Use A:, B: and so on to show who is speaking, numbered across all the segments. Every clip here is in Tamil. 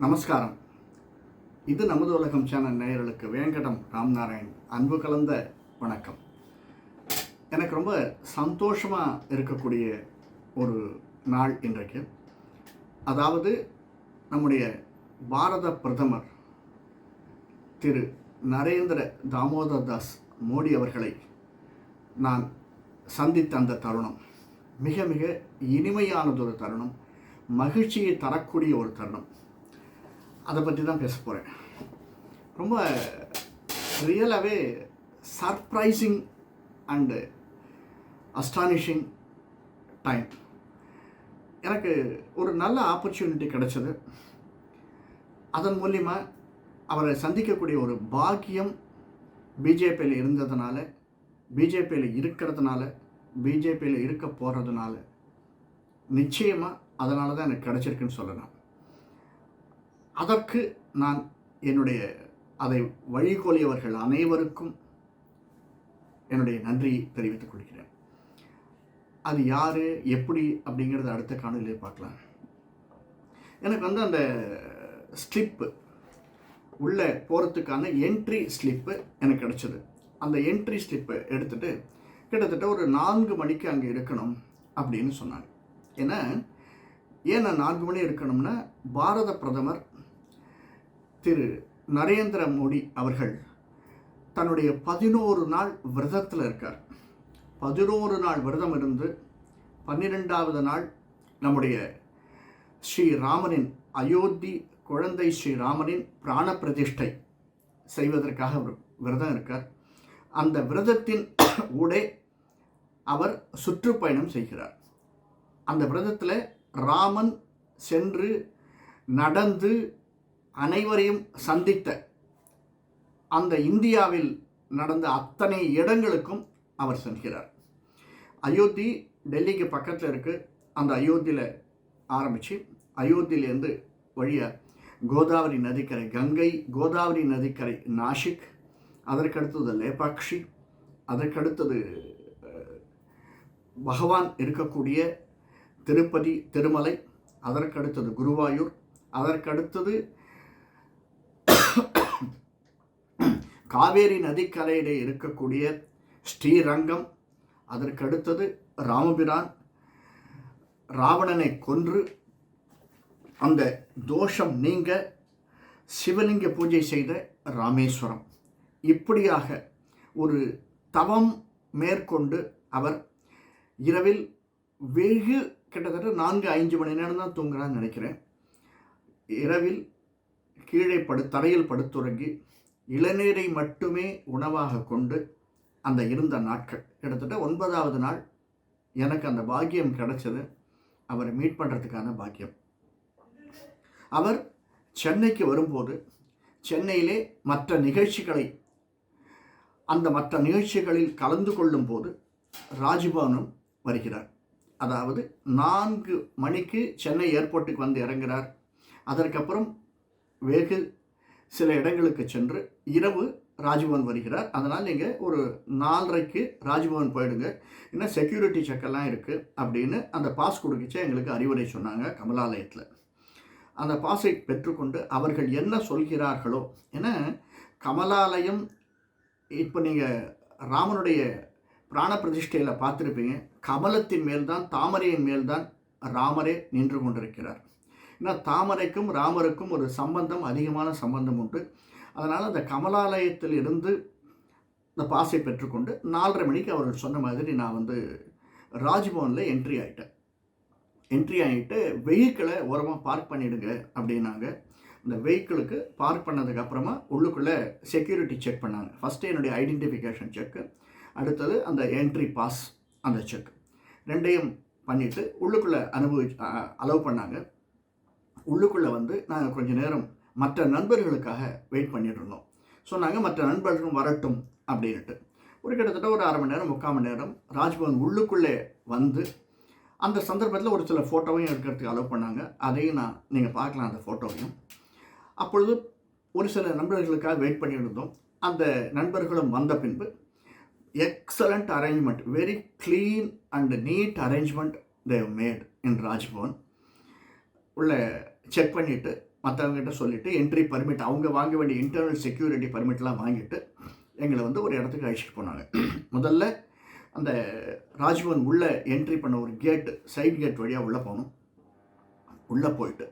A: நமஸ்காரம். இது நமது உலகம் சேனல் நேயர்களுக்கு வேங்கடம் ராம்நாராயண். அன்பு கலந்த வணக்கம். எனக்கு ரொம்ப சந்தோஷமாக இருக்கக்கூடிய ஒரு நாள் இன்றைக்கு. அதாவது நம்முடைய பாரத பிரதமர் திரு நரேந்திர தாமோதர் தாஸ் மோடி அவர்களை நான் சந்தித்த அந்த தருணம் மிக மிக இனிமையானதொரு தருணம் மகிழ்ச்சியை தரக்கூடிய ஒரு தருணம். அதை பற்றி தான் பேச போகிறேன் ரொம்ப ரியலாகவே சர்ப்ரைசிங் அண்டு அஸ்டானிஷிங் டைம் எனக்கு ஒரு நல்ல ஆப்பர்ச்சுனிட்டி கிடச்சிது. அதன் மூலிமா அவரை சந்திக்கக்கூடிய ஒரு பாக்கியம் பிஜேபியில் இருந்ததுனால பிஜேபியில் இருக்கிறதுனால பிஜேபியில் இருக்க போகிறதுனால நிச்சயமாக அதனால தான் எனக்கு கிடச்சிருக்குன்னு சொல்லலாம். அதற்கு நான் என்னுடைய அதை வழிகோலியவர்கள் அனைவருக்கும் என்னுடைய நன்றியை தெரிவித்துக் கொள்கிறேன். அது யார் எப்படி அப்படிங்கிறத அடுத்த காணொலியில் பார்க்கலாம். எனக்கு வந்து அந்த ஸ்லிப்பு உள்ளே போகிறதுக்கான என்ட்ரி ஸ்லிப்பு எனக்கு கிடச்சிது. அந்த என்ட்ரி ஸ்லிப்பை எடுத்துகிட்டு கிட்டத்தட்ட ஒரு நான்கு மணிக்கு அங்கே இருக்கணும் அப்படின்னு சொன்னாங்க. ஏன்னா ஏன் நான் நான்கு மணி இருக்கணும்னா பாரத பிரதமர் திரு நரேந்திர மோடி அவர்கள் தன்னுடைய பதினோரு நாள் விரதத்தில் இருக்கார். பதினோரு நாள் விரதம் இருந்து பன்னிரெண்டாவது நாள் நம்முடைய ஸ்ரீராமனின் அயோத்தி குழந்தை ஸ்ரீராமனின் பிராண பிரதிஷ்டை செய்வதற்காக அவர் விரதம் இருக்கார். அந்த விரதத்தின் ஊடே அவர் சுற்றுப்பயணம் செய்கிறார். அந்த விரதத்தில் ராமன் சென்று நடந்து அனைவரையும் சந்தித்த அந்த இந்தியாவில் நடந்த அத்தனை இடங்களுக்கும் அவர் செல்கிறார். அயோத்தி டெல்லிக்கு பக்கத்தில் இருக்குது அந்த அயோத்தியில் ஆரம்பித்து அயோத்தியிலேருந்து வழியாக கோதாவரி நதிக்கரை கங்கை கோதாவரி நதிக்கரை நாசிக் அதற்கடுத்தது லேபாக்ஷி அதற்கடுத்தது பகவான் இருக்கக்கூடிய திருப்பதி திருமலை அதற்கடுத்தது குருவாயூர் அதற்கடுத்தது காவேரி நதிக்கரையிலே இருக்கக்கூடிய ஸ்ரீரங்கம் அதற்கு அடுத்தது ராமபிரான். ராவணனை கொன்று அந்த தோஷம் நீங்க சிவலிங்க பூஜை செய்த ராமேஸ்வரம். இப்படியாக ஒரு தவம் மேற்கொண்டு அவர் இரவில் வெகு கிட்டத்தட்ட நான்கு ஐந்து மணி நேரம் தான் தூங்குறான்னு நினைக்கிறேன். இரவில் கீழே படு தரையில் படுத்துறங்கி இளநீரை மட்டுமே உணவாக கொண்டு அந்த இருந்த நாட்கள். கிட்டத்தட்ட ஒன்பதாவது நாள் எனக்கு அந்த பாக்கியம் கிடைச்சது. அவரை மீட் பண்ணுறதுக்கான பாக்கியம். அவர் சென்னைக்கு வரும்போது சென்னையிலே மற்ற நிகழ்ச்சிகளை அந்த மற்ற நிகழ்ச்சிகளில் கலந்து கொள்ளும் போது ராஜ்பவனும் வருகிறார். அதாவது நான்கு மணிக்கு சென்னை ஏர்போர்ட்டுக்கு வந்து இறங்குகிறார் அதற்கப்புறம் வெகு சில இடங்களுக்கு சென்று இரவு ராஜ்பவன் வருகிறார். அதனால் நீங்கள் ஒரு நாலரைக்கு ராஜ்பவன் போயிடுங்க. இன்னும் செக்யூரிட்டி செக்கெல்லாம் இருக்குது அப்படின்னு அந்த பாஸ் கொடுக்கிச்சே எங்களுக்கு அறிவுரை சொன்னாங்க கமலாலயத்தில். அந்த பாஸை பெற்றுக்கொண்டு அவர்கள் என்ன சொல்கிறார்களோ ஏன்னா கமலாலயம் இப்போ நீங்கள் ராமனுடைய பிராண பிரதிஷ்டையில் பார்த்துருப்பீங்க. கமலத்தின் மேல்தான் தாமரையின் மேல்தான் ராமரே நின்று கொண்டிருக்கிறார். ஏன்னா தாமரைக்கும் ராமருக்கும் ஒரு சம்பந்தம் அதிகமான சம்பந்தம் உண்டு. அதனால் அந்த கமலாலயத்தில் இருந்து இந்த பாஸை பெற்றுக்கொண்டு நாலரை மணிக்கு அவர்கள் சொன்ன மாதிரி நான் வந்து ராஜ்பவனில் என்ட்ரி ஆகிட்டேன் என்ட்ரி ஆகிட்டு வெஹிக்கிளை ஓரமாக பார்க் பண்ணிவிடுங்க அப்படின்னாங்க. இந்த வெஹிக்கிளுக்கு பார்க் பண்ணதுக்கப்புறமா உள்ளுக்குள்ளே செக்யூரிட்டி செக் பண்ணாங்க. ஃபஸ்ட்டு என்னுடைய ஐடென்டிஃபிகேஷன் செக்கு அடுத்தது அந்த என்ட்ரி பாஸ் அந்த செக் ரெண்டையும் பண்ணிவிட்டு உள்ளுக்குள்ளே அனுபவி அலோவ் பண்ணாங்க. உள்ளுக்குள்ளே வந்து நாங்கள் கொஞ்ச நேரம் மற்ற நண்பர்களுக்காக வெயிட் பண்ணிட்டு இருந்தோம். சொன்னாங்க மற்ற நண்பர்களும் வரட்டும் அப்படின்ட்டு ஒரு கிட்டத்தட்ட ஒரு அரை மணி நேரம் முக்கால் மணி நேரம் ராஜ்பவன் உள்ளுக்குள்ளே வந்து அந்த சந்தர்ப்பத்தில் ஒரு சில ஃபோட்டோவையும் எடுக்கிறதுக்கு அலோவ் பண்ணாங்க. அதையும் நான் நீங்கள் பார்க்கலாம் அந்த ஃபோட்டோவையும் அப்பொழுது ஒரு சில நண்பர்களுக்காக வெயிட் பண்ணிட்டு இருந்தோம். அந்த நண்பர்களும் வந்த பின்பு excellent arrangement very clean and neat arrangement they've made in Raj Bhavan. உள்ள செக் பண்ணிவிட்டு மற்றவங்ககிட்ட சொல்லிவிட்டு என்ட்ரி பர்மிட் அவங்க வாங்க வேண்டிய இன்டர்னல் செக்யூரிட்டி பர்மிட்லாம் வாங்கிட்டு எங்களை வந்து ஒரு இடத்துக்கு அழைச்சிட்டு போனாங்க. முதல்ல அந்த ராஜ்பவன் உள்ளே என்ட்ரி பண்ண ஒரு கேட்டு சைட் கேட் வழியாக உள்ளே போனோம். உள்ளே போயிட்டு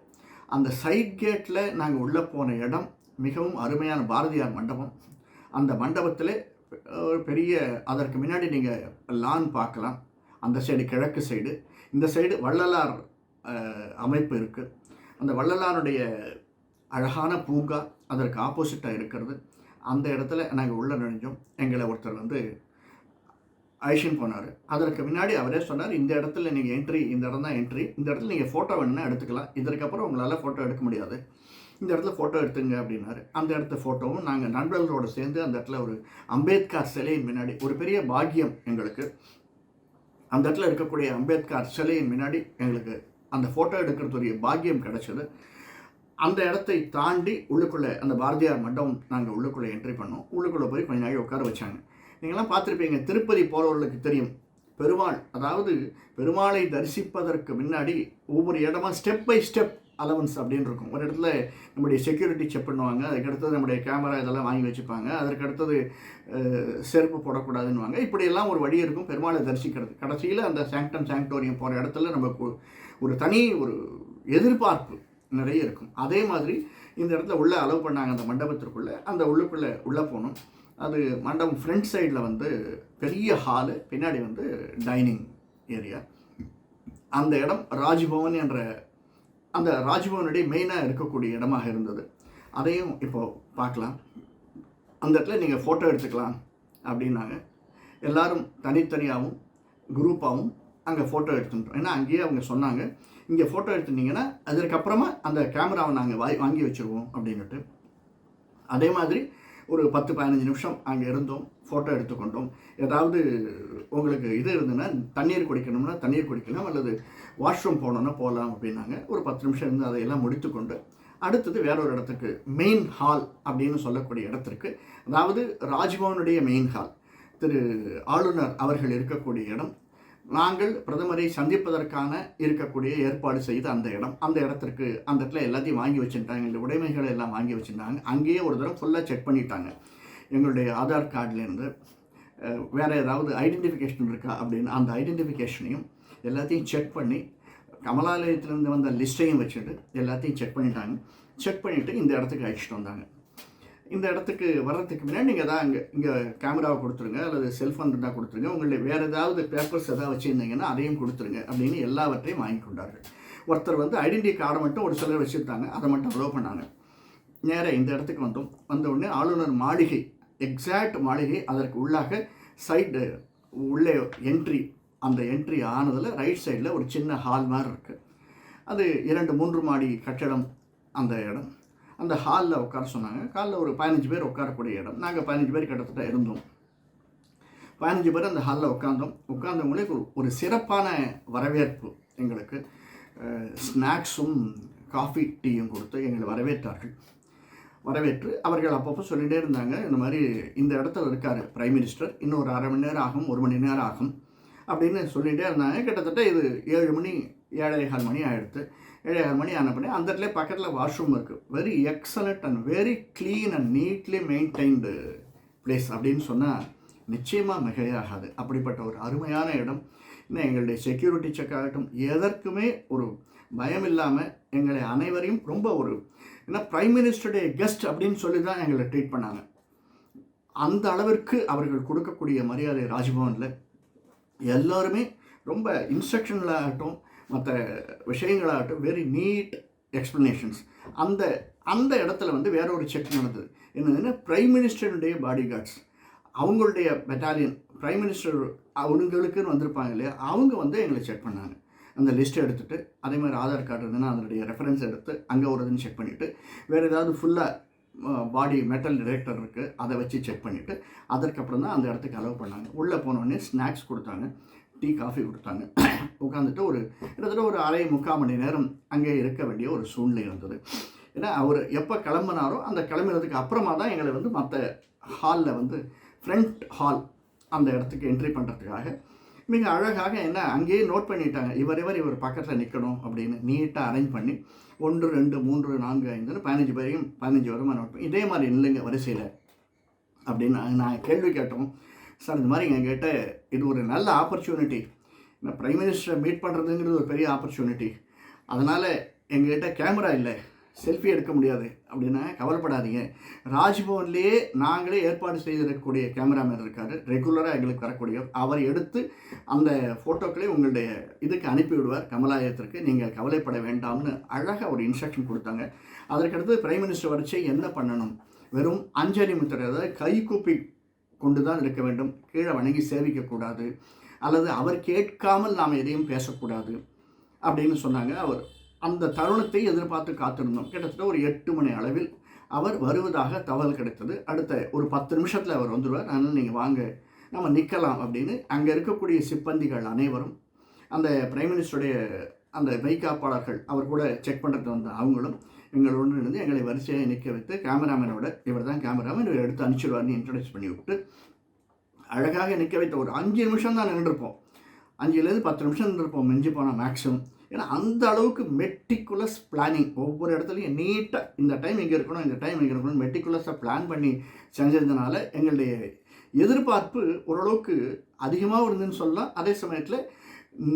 A: அந்த சைட் கேட்டில் நாங்கள் உள்ளே போன இடம் மிகவும் அருமையான பாரதியார் மண்டபம். அந்த மண்டபத்தில் ஒரு பெரிய அதற்கு முன்னாடி நீங்கள் லான் பார்க்கலாம். அந்த சைடு கிழக்கு சைடு இந்த சைடு வள்ளலார் அமைப்பு இருக்குது அந்த வள்ளலாருடைய அழகான பூங்கா அதற்கு ஆப்போசிட்டாக இருக்கிறது. அந்த இடத்துல நாங்கள் உள்ளே நுழைஞ்சோம். எங்களை ஒருத்தர் வந்து அழிச்சின்னு போனார். அதற்கு முன்னாடி அவரே சொன்னார் இந்த இடத்துல நீங்கள் என்ட்ரி இந்த இடம் தான் என்ட்ரி இந்த இடத்துல நீங்கள் ஃபோட்டோ வேணும்னா எடுத்துக்கலாம். இதற்கப்புறம் உங்களால் ஃபோட்டோ எடுக்க முடியாது. இந்த இடத்துல ஃபோட்டோ எடுத்துங்க அப்படின்னாரு. அந்த இடத்த ஃபோட்டோவும் நாங்கள் நண்பர்களோடு சேர்ந்து அந்த இடத்துல ஒரு அம்பேத்கர் சிலையின் முன்னாடி ஒரு பெரிய பாக்கியம் எங்களுக்கு. அந்த இடத்துல இருக்கக்கூடிய அம்பேத்கர் சிலையின் முன்னாடி எங்களுக்கு அந்த ஃபோட்டோ எடுக்கிறதுடைய பாக்கியம் கிடச்சது. அந்த இடத்தை தாண்டி உள்ளுக்குள்ளே அந்த பாரதியார் மண்டபம் நாங்கள் உள்ளுக்குள்ளே என்ட்ரி பண்ணோம். உள்ளுக்குள்ளே போய் கொஞ்ச நாள் உட்கார வச்சாங்க. நீங்களாம் பார்த்துருப்பீங்க திருப்பதி போகிறவர்களுக்கு தெரியும். பெருமாள் அதாவது பெருமாளை தரிசிப்பதற்கு முன்னாடி ஒவ்வொரு இடமா ஸ்டெப் பை ஸ்டெப் அலவன்ஸ் அப்படின்னு இருக்கும். ஒரு இடத்துல நம்முடைய செக்யூரிட்டி செக் பண்ணுவாங்க அதுக்கு அடுத்தது நம்முடைய கேமரா இதெல்லாம் வாங்கி வச்சுப்பாங்க அதற்கு அடுத்தது செருப்பு போடக்கூடாதுன்னுவாங்க. இப்படியெல்லாம் ஒரு வழி இருக்கும் பெருமாளை தரிசிக்கிறது. கடைசியில் அந்த சாங்டம் சாங்டோரியம் போகிற இடத்துல நம்ம ஒரு தனி ஒரு எதிர்பார்ப்பு நிறைய இருக்கும். அதே மாதிரி இந்த இடத்துல உள்ளே அலோவ் பண்ணாங்க அந்த மண்டபத்திற்குள்ளே. அந்த உள்ளுக்குள்ளே உள்ளே போகணும் அது மண்டபம் ஃப்ரண்ட் சைடில் வந்து பெரிய ஹாலு பின்னாடி வந்து டைனிங் ஏரியா அந்த இடம் ராஜ்பவன் என்ற அந்த ராஜ்பவனுடைய மெயினாக இருக்கக்கூடிய இடமாக இருந்தது. அதையும் இப்போது பார்க்கலாம். அந்த இடத்துல நீங்கள் ஃபோட்டோ எடுத்துக்கலாம் அப்படின்னாங்க. எல்லாரும் தனித்தனியாகவும் குரூப்பாகவும் அங்கே ஃபோட்டோ எடுத்துட்டோம். ஏன்னா அங்கேயே அவங்க சொன்னாங்க. இங்கே ஃபோட்டோ எடுத்துட்டிங்கன்னா அதுக்கப்புறமா அந்த கேமராவை நாங்கள் வாய் வாங்கி வச்சுருவோம் அப்படின்னுட்டு. அதே மாதிரி ஒரு பத்து பதினஞ்சு நிமிஷம் அங்கே இருந்தோம் ஃபோட்டோ எடுத்துக்கொண்டோம். ஏதாவது உங்களுக்கு இது இருந்ததுன்னா தண்ணீர் குடிக்கணும்னா தண்ணீர் குடிக்கலாம் அல்லது வாஷ்ரூம் போனோன்னா போகலாம் அப்படின்னாங்க. ஒரு பத்து நிமிஷம் இருந்து அதையெல்லாம் முடித்துக்கொண்டு அடுத்தது வேற ஒரு இடத்துக்கு மெயின் ஹால் அப்படின்னு சொல்லக்கூடிய இடத்திற்கு அதாவது ராஜ்பவனுடைய மெயின் ஹால் திரு ஆளுநர் அவர்கள் இருக்கக்கூடிய இடம் நாங்கள் பிரதமரை சந்திப்பதற்கான இருக்கக்கூடிய ஏற்பாடு செய்த அந்த இடம் அந்த இடத்திற்கு அந்த இடத்துல எல்லாத்தையும் வாங்கி வச்சுட்டாங்க. இந்த உடைமைகளை எல்லாம் வாங்கி வச்சுருந்தாங்க அங்கேயே ஒரு தடவை ஃபுல்லாக செக் பண்ணிட்டாங்க. எங்களுடைய ஆதார் கார்டுலேருந்து வேறு ஏதாவது ஐடென்டிஃபிகேஷன் இருக்கா அப்படின்னு அந்த ஐடென்டிஃபிகேஷனையும் எல்லாத்தையும் செக் பண்ணி கமலாலயத்திலேருந்து வந்த லிஸ்ட்டையும் வச்சுட்டு எல்லாத்தையும் செக் பண்ணிட்டாங்க. செக் பண்ணிவிட்டு இந்த இடத்துக்கு அழைச்சிட்டு வந்தாங்க. இந்த இடத்துக்கு வர்றதுக்கு முன்னாடி நீங்கள் தான் இங்கே இங்கே கேமராவை கொடுத்துருங்க அல்லது செல்ஃபோன் இருந்தால் கொடுத்துருங்க. உங்களுடைய வேறு ஏதாவது பேப்பர்ஸ் ஏதாவது வச்சுருந்தீங்கன்னா அதையும் கொடுத்துருங்க அப்படின்னு எல்லாவற்றையும் வாங்கி கொண்டார்கள். ஒருத்தர் வந்து ஐடென்டி கார்டை மட்டும் ஒரு சிலர் வச்சுருந்தாங்க. அதை மட்டும் அலோவ் பண்ணாங்க. நேராக இந்த இடத்துக்கு வந்தோம். வந்த உடனே ஆளுநர் மாளிகை எக்ஸாக்ட் மாளிகை அதற்கு உள்ளாக சைடு உள்ளே என்ட்ரி அந்த என்ட்ரி ஆனதில் ரைட் சைடில் ஒரு சின்ன ஹால் மாதிரி இருக்குது அது இரண்டு மூன்று மாடி கட்டடம் அந்த இடம். அந்த ஹாலில் உட்கார சொன்னாங்க. காலில் ஒரு பதினஞ்சு பேர் உட்காரக்கூடிய இடம். நாங்கள் பதினஞ்சு பேர் கிட்டத்தட்ட இருந்தோம். பதினஞ்சு பேர் அந்த ஹாலில் உட்காந்தோம் உட்காந்தவங்களே ஒரு ஒரு சிறப்பான வரவேற்பு எங்களுக்கு. ஸ்நாக்ஸும் காஃபி டீயும் கொடுத்து எங்களை வரவேற்றார்கள். வரவேற்று அவர்கள் அப்பப்போ சொல்லிகிட்டே இருந்தாங்க. இந்த மாதிரி இந்த இடத்துல இருக்கார் பிரைம் மினிஸ்டர் இன்னும் ஒரு அரை மணி நேரம் ஆகும் ஒரு மணி நேரம் ஆகும் அப்படின்னு சொல்லிகிட்டே இருந்தாங்க. கிட்டத்தட்ட இது ஏழு மணி ஏழேகால் மணி ஆகிடுது ஏழேகால் மணி ஆன பண்ணி அந்த இடத்துல பக்கத்தில் வாஷ்ரூம் இருக்குது very excellent and very clean and neatly maintained place அப்படின்னு சொன்னால் நிச்சயமாக மிகையாகாது. அப்படிப்பட்ட ஒரு அருமையான இடம். இன்னும் எங்களுடைய செக்யூரிட்டி செக் ஆகட்டும் எதற்குமே ஒரு பயம் இல்லாமல் எங்களை அனைவரையும் ரொம்ப ஒரு ஏன்னா ப்ரைம் மினிஸ்டருடைய கெஸ்ட் அப்படின்னு சொல்லி தான் எங்களை ட்ரீட் பண்ணாங்க. அந்த அளவிற்கு அவர்கள் கொடுக்கக்கூடிய மரியாதை ராஜ்பவனில். எல்லோருமே ரொம்ப இன்ஸ்ட்ரக்ஷன்களாகட்டும் மற்ற விஷயங்களாகட்டும் வெரி நீட் எக்ஸ்ப்ளனேஷன்ஸ் அந்த அந்த இடத்துல வந்து வேற ஒரு செக் நடந்தது. என்னதுன்னா பிரைம் மினிஸ்டருடைய பாடி கார்ட்ஸ் அவங்களுடைய பெட்டாலியன் பிரைம் மினிஸ்டர் அவங்களுக்குன்னு வந்திருப்பாங்க இல்லையா? அவங்க வந்து எங்களை செக் பண்ணாங்க. அந்த லிஸ்ட்டை எடுத்துகிட்டு அதே மாதிரி ஆதார் கார்டு இருந்ததுன்னா அதனுடைய ரெஃபரன்ஸ் எடுத்து அங்கே ஒரு இதுன்னு செக் பண்ணிவிட்டு வேறு ஏதாவது ஃபுல்லாக பாடி மெட்டல் டிடெக்டர் இருக்குது அதை வச்சு செக் பண்ணிவிட்டு அதற்கப்புறம் தான் அந்த இடத்துக்கு அலோவ் பண்ணாங்க. உள்ளே போனோடனே ஸ்நாக்ஸ் கொடுத்தாங்க. டீ காஃபி கொடுத்தாங்க. உட்காந்துட்டு ஒரு கிட்டத்தட்ட ஒரு அரை முக்கால் மணி நேரம் அங்கே இருக்க வேண்டிய ஒரு சூழ்நிலை இருந்தது. ஏன்னா அவர் எப்போ கிளம்புனாரோ அந்த கிளம்பினதுக்கு அப்புறமா தான் எங்களை வந்து மற்ற ஹாலில் வந்து ஃப்ரண்ட் ஹால் அந்த இடத்துக்கு என்ட்ரி பண்ணுறதுக்காக மிக அழகாக என்ன அங்கேயே நோட் பண்ணிட்டாங்க. இவர் இவர் இவர் பக்கத்தில் நிற்கணும் அப்படின்னு நீட்டாக அரேஞ்ச் பண்ணி ஒன்று ரெண்டு மூன்று நான்கு ஐந்துன்னு பதினஞ்சு பேரையும் பதினஞ்சு வருமா நோட் பண்ணி இதே மாதிரி இல்லைங்க வரிசையில் அப்படின்னு நான் நான் கேள்வி கேட்டோம். சார் இந்த மாதிரி எங்கிட்ட இது ஒரு நல்ல ஆப்பர்ச்சுனிட்டி நான் ப்ரைம் மினிஸ்டரை மீட் பண்ணுறதுங்கிறது ஒரு பெரிய ஆப்பர்ச்சுனிட்டி அதனால் எங்ககிட்ட கேமரா இல்லை. செல்ஃபி எடுக்க முடியாது. அப்படின்னா கவலைப்படாதீங்க. ராஜ்பவன்லேயே நாங்களே ஏற்பாடு செய்திருக்கக்கூடிய கேமராமேன் இருக்கார். ரெகுலராக எங்களுக்கு வரக்கூடிய அவர் எடுத்து அந்த ஃபோட்டோக்களை உங்களுடைய இதுக்கு அனுப்பிவிடுவார். கமலாயத்திற்கு நீங்கள் கவலைப்பட வேண்டாம்னு அழகாக ஒரு இன்ஸ்ட்ரக்ஷன் கொடுத்தாங்க. அதற்கடுத்து பிரைம் மினிஸ்டர் வரிசை என்ன பண்ணணும்? வெறும் அஞ்சலி முத்திரை அதாவது கைகூப்பி கொண்டு தான் இருக்க வேண்டும் கீழே வணங்கி சேவிக்கக்கூடாது அல்லது அவர் கேட்காமல் நாம் எதையும் பேசக்கூடாது அப்படின்னு சொன்னாங்க அவர். அந்த தருணத்தை எதிர்பார்த்து காத்திருந்தோம். கிட்டத்தட்ட ஒரு எட்டு மணி அளவில் அவர் வருவதாக தகவல் கிடைத்தது. அடுத்த ஒரு பத்து நிமிஷத்தில் அவர் வந்துடுவார் அதனால் நீங்கள் வாங்க நம்ம நிற்கலாம் அப்படின்னு. அங்கே இருக்கக்கூடிய சிப்பந்திகள் அனைவரும் அந்த பிரைம் மினிஸ்டருடைய அந்த மெய்காப்பாளர்கள் அவர் கூட செக் பண்ணுறது வந்த அவங்களும் எங்களோடு இருந்து எங்களை வரிசையாக நிற்க வைத்து கேமராமேனோட இவர் தான் கேமராமேன் இவர் எடுத்து அனுப்பிச்சிடுவார்னு இன்ட்ரடியூஸ் பண்ணி விட்டு அழகாக நிற்க வைத்த ஒரு அஞ்சு நிமிஷம் தான் நின்றுருப்போம். அஞ்சுலேருந்து பத்து நிமிஷம் நின்றுருப்போம். மிஞ்சி போனால் மேக்ஸிமம் ஏன்னா அந்த அளவுக்கு மெட்டிகுலஸ் பிளானிங் ஒவ்வொரு இடத்துலையும் நீட்டாக இந்த டைம் இங்கே இருக்கணும் இந்த டைம் இங்கே இருக்கணும் மெட்டிகுலஸாக பிளான் பண்ணி செஞ்சதுனால எங்களுடைய எதிர்பார்ப்பு ஓரளவுக்கு அதிகமாகவும் இருந்ததுன்னு சொல்லலாம். அதே சமயத்தில்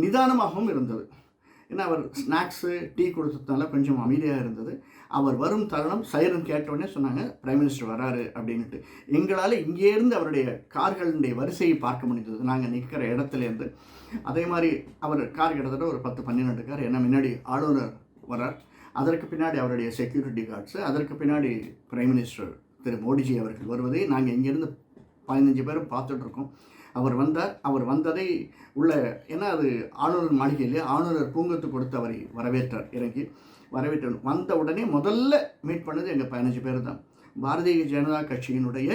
A: நிதானமாகவும் இருந்தது. ஏன்னா அவர் ஸ்நாக்ஸு டீ கொடுத்ததுனால கொஞ்சம் அமைதியாக இருந்தது. அவர் வரும் தருணம் சைரன் கேட்டவுடனே சொன்னாங்க பிரைம் மினிஸ்டர் வராரு அப்படின்ட்டு எங்களால் இங்கேருந்து அவருடைய கார்களுடைய வரிசையை பார்க்க முடிந்தது நாங்கள் நிற்கிற இடத்துலேருந்து அதே மாதிரி அவர் கார் கிட்டத்தட்ட ஒரு பத்து பன்னிரெண்டு கார் என்ன முன்னாடி ஆளுநர் வரார் அதற்கு பின்னாடி அவருடைய செக்யூரிட்டி கார்ட்ஸு அதற்கு பின்னாடி பிரைம் மினிஸ்டர் திரு மோடிஜி அவர்கள் வருவதை நாங்கள் இங்கேருந்து பதினஞ்சு பேரும் பார்த்துட்ருக்கோம் அவர் வந்தார். அவர் வந்ததை உள்ள ஏன்னா அது ஆளுநர் மாளிகையிலே ஆளுநர் பூங்கத்து கொடுத்து அவரை வரவேற்றார் இறங்கி வரவேற்றார். வந்த உடனே முதல்ல மீட் பண்ணது எங்கள் பதினஞ்சு பேர் தான். பாரதிய ஜனதா கட்சியினுடைய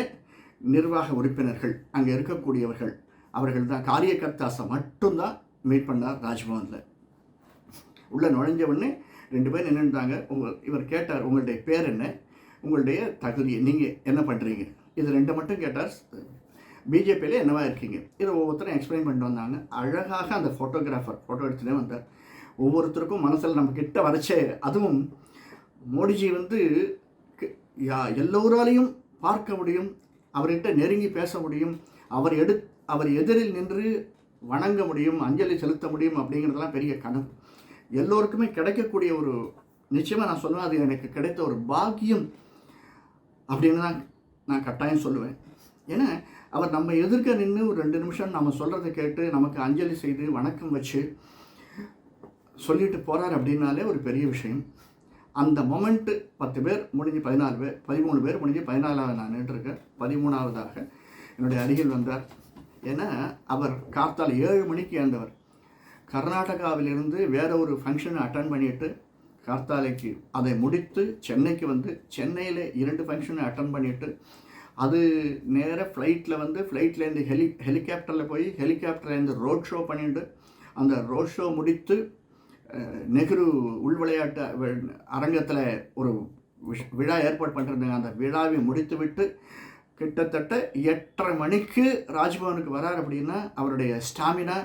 A: நிர்வாக உறுப்பினர்கள் அங்கே இருக்கக்கூடியவர்கள் அவர்கள் தான். காரியகர்த்தாசை மட்டும்தான் மீட் பண்ணார் ராஜ்பவனில். உள்ளே நுழைஞ்ச உடனே ரெண்டு பேர் நின்றுட்டாங்க உங்கள் இவர் கேட்டார் உங்களுடைய பேர் என்ன? உங்களுடைய தகுதி நீங்கள் என்ன பண்ணுறீங்க இது ரெண்டு மட்டும் கேட்டார் பிஜேபியில் என்னவா இருக்கீங்க? இதை ஒவ்வொருத்தரும் எக்ஸ்பிளைன் பண்ணிட்டு வந்தாங்க. அழகாக அந்த ஃபோட்டோகிராஃபர் ஃபோட்டோ எடுத்துகிட்டே வந்தார். ஒவ்வொருத்தருக்கும் மனசில் நம்ம கிட்ட வரைச்சே அதுவும் மோடிஜி வந்து யா எல்லோராலையும் பார்க்க முடியும் அவர்கிட்ட நெருங்கி பேச முடியும் அவர் எடு அவர் எதிரில் நின்று வணங்க முடியும் அஞ்சலி செலுத்த முடியும் அப்படிங்கிறதெல்லாம் பெரிய கனவு. எல்லோருக்குமே கிடைக்கக்கூடிய ஒரு நிச்சயமாக நான் சொல்லுவேன் அது எனக்கு கிடைத்த ஒரு பாக்கியம் அப்படின்னு தான் நான் கட்டாயம் சொல்லுவேன். ஏன்னா அவர் நம்ம எதிர்க்க நின்று ஒரு ரெண்டு நிமிஷம் நம்ம சொல்கிறத கேட்டு நமக்கு அஞ்சலி செய்து வணக்கம் வச்சு சொல்லிட்டு போகிறார் அப்படின்னாலே ஒரு பெரிய விஷயம். அந்த மொமெண்ட்டு பத்து பேர் முடிஞ்சு பதினாலு பேர் பதிமூணு பேர் முடிஞ்சு பதினாலாவது நான் நின்றுருக்கேன். பதிமூணாவதாக என்னுடைய அருகில் வந்தார். ஏன்னா அவர் காத்தால் ஏழு மணிக்கு ஏந்தவர். கர்நாடகாவிலிருந்து வேற ஒரு ஃபங்க்ஷனை அட்டன் பண்ணிட்டு கார்த்தாலைக்கு அதை முடித்து சென்னைக்கு வந்து சென்னையில் இரண்டு ஃபங்க்ஷனை அட்டன் பண்ணிவிட்டு அது நேராக ஃப்ளைட்டில் வந்து ஃப்ளைட்லேருந்து ஹெலி ஹெலிகாப்டரில் போய் ஹெலிகாப்டர்லேருந்து ரோட் ஷோ பண்ணிட்டு அந்த ரோட் ஷோ முடித்து நெஹ்ரு உள் விளையாட்டு அரங்கத்தில் ஒரு விஷ்- விழா ஏற்பாடு பண்ணிருந்தாங்க அந்த விழாவை முடித்து விட்டு கிட்டத்தட்ட எட்டரை மணிக்கு ராஜ்பவனுக்கு வரார் அப்படின்னா அவருடைய ஸ்டாமினா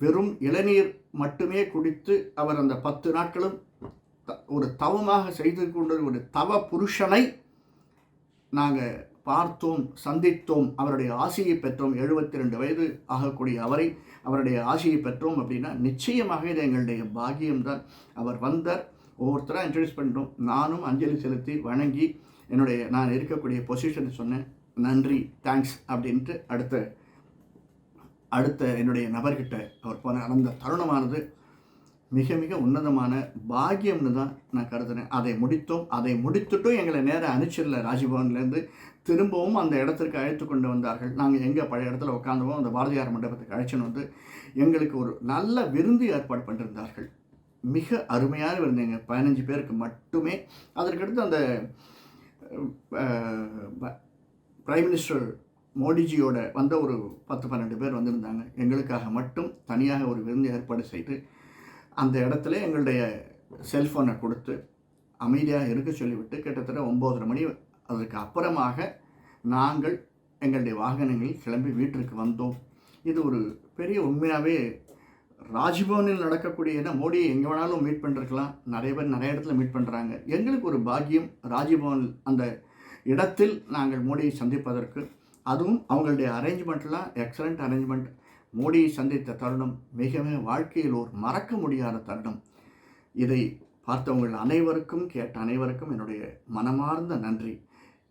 A: வெறும் இளநீர் மட்டுமே குடித்து அவர் அந்த பத்து நாட்களும் த- ஒரு தவமாக செய்து கொண்ட ஒரு தவ புருஷனை நாங்கள் பார்த்தோம் சந்தித்தோம் அவருடைய ஆசையை பெற்றோம். எழுபத்தி ரெண்டு வயது ஆகக்கூடிய அவரை அவருடைய ஆசையை பெற்றோம் அப்படின்னா நிச்சயமாக இது எங்களுடைய பாக்கியம்தான். அவர் வந்தார் ஒவ்வொருத்தராக இன்ட்ரடியூஸ் பண்ணிட்டோம். நானும் அஞ்சலி செலுத்தி வணங்கி என்னுடைய நான் இருக்கக்கூடிய பொசிஷனை சொன்னேன். நன்றி தேங்க்ஸ் அப்படின்ட்டு அடுத்த அடுத்த என்னுடைய நபர்கிட்ட அவர் போன அந்த தருணமானது மிக மிக உன்னதமான பாக்கியம்னு தான் நான் கருதுனேன் அதை முடித்தோம். அதை முடித்துட்டும் எங்களை நேரம் அனுப்பிச்சிடல ராஜ்பவன்லேருந்து திரும்பவும் அந்த இடத்திற்கு அழைத்து கொண்டு வந்தார்கள். நாங்கள் எங்கே பழைய இடத்துல உட்காந்துவோம் அந்த பாரதியார் மண்டபத்துக்கு அழைச்சின்னு வந்து எங்களுக்கு ஒரு நல்ல விருந்து ஏற்பாடு பண்ணியிருந்தார்கள் மிக அருமையான விருந்துங்க. பதினஞ்சு பேருக்கு மட்டுமே. அதற்கடுத்து அந்த பிரைம் மினிஸ்டர் மோடிஜியோட வந்த ஒரு பத்து பன்னெண்டு பேர் வந்திருந்தாங்க. எங்களுக்காக மட்டும் தனியாக ஒரு விருந்து ஏற்பாடு செய்து அந்த இடத்துல எங்களுடைய செல்ஃபோனை கொடுத்து அமைதியாக இருக்க சொல்லிவிட்டு கிட்டத்தட்ட ஒம்போதரை மணி அதற்கு அப்புறமாக நாங்கள் எங்களுடைய வாகனங்களில் கிளம்பி வீட்டிற்கு வந்தோம். இது ஒரு பெரிய உண்மையாகவே ராஜ்பவனில் நடக்கக்கூடிய ஏன்னா மோடியை எங்கே வேணாலும் மீட் பண்ணிருக்கலாம். நிறைய பேர் நிறைய இடத்துல மீட் பண்ணுறாங்க எங்களுக்கு ஒரு பாக்கியம் ராஜ்பவன் அந்த இடத்தில் நாங்கள் மோடியை சந்திப்பதற்கு. அதுவும் அவங்களுடைய அரேஞ்ச்மெண்ட்லாம் எக்ஸலண்ட் அரேஞ்ச்மெண்ட் மோடியை சந்தித்த தருணம் மிக மிக வாழ்க்கையில் ஒரு மறக்க முடியாத தருணம். இதை பார்த்தவங்கள் அனைவருக்கும் கேட்ட அனைவருக்கும் என்னுடைய மனமார்ந்த நன்றி.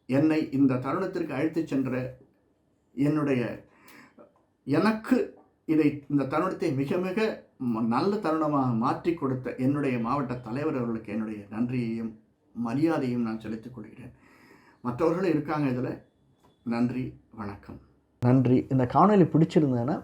A: என்னை இந்த தருணத்திற்கு அழைத்துச் சென்ற என்னுடைய எனக்கு இதை இந்த தருணத்தை மிக மிக ம- நல்ல தருணமாக மாற்றி கொடுத்த என்னுடைய மாவட்ட தலைவர் அவர்களுக்கு என்னுடைய நன்றியையும் மரியாதையும் நான் செலுத்திக் கொள்கிறேன். மற்றவர்களும் இருக்காங்க இதில். நன்றி வணக்கம். நன்றி. இந்த காணொலி பிடிச்சிருந்தேன்னா